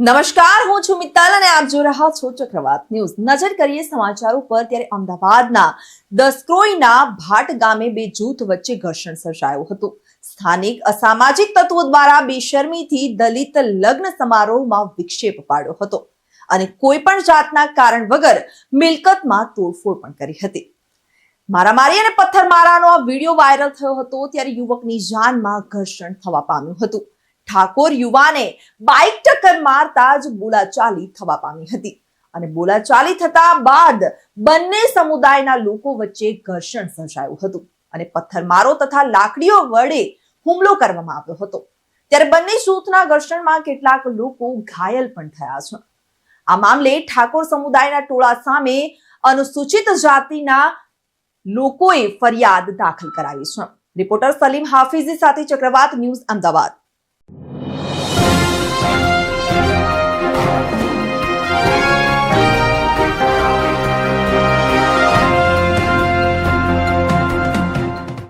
નમસ્કાર, હું છું મિત્તલ અને આપ જોઈ રહ્યા છો ચક્રવાત ન્યૂઝ. નજર કરીએ સમાચારો પર, ત્યારે અમદાવાદના દસક્રોઈના ભાટ ગામે બે જૂથ વચ્ચે ઘર્ષણ સર્જાયું હતું. સ્થાનિક અસામાજિક તત્વો દ્વારા બેશરમીથી દલિત લગ્ન સમારોહમાં વિક્ષેપ પાડ્યો હતો અને કોઈ પણ જાતના કારણ વગર મિલકતમાં તોડફોડ પણ કરી હતી. મારામારી અને પથ્થરમારાનો આ વીડિયો વાયરલ થયો હતો, ત્યારે યુવકની જાનમાં ઘર્ષણ થવા પામ્યું હતું. ઠાકોર યુવાને બાઇક ટક્કર મારતા જ બોલાચાલી થવા પામી હતી. અને બોલાચાલી થતા બાદ બંને સમુદાયના લોકો વચ્ચે ઘર્ષણ સર્જાયું હતું અને પથ્થરમારો તથા લાકડીઓ વડે હુમલો કરવામાં આવ્યો હતો. ત્યારે બંને જૂથના ઘર્ષણમાં કેટલાક લોકો ઘાયલ પણ થયા છે. આ મામલે ઠાકોર સમુદાયના ટોળા સામે અનુસૂચિત જાતિના લોકોએ ફરિયાદ દાખલ કરાવી છે. રિપોર્ટર સલીમ હાફિઝી સાથે ચક્રવાત ન્યૂઝ અમદાવાદ.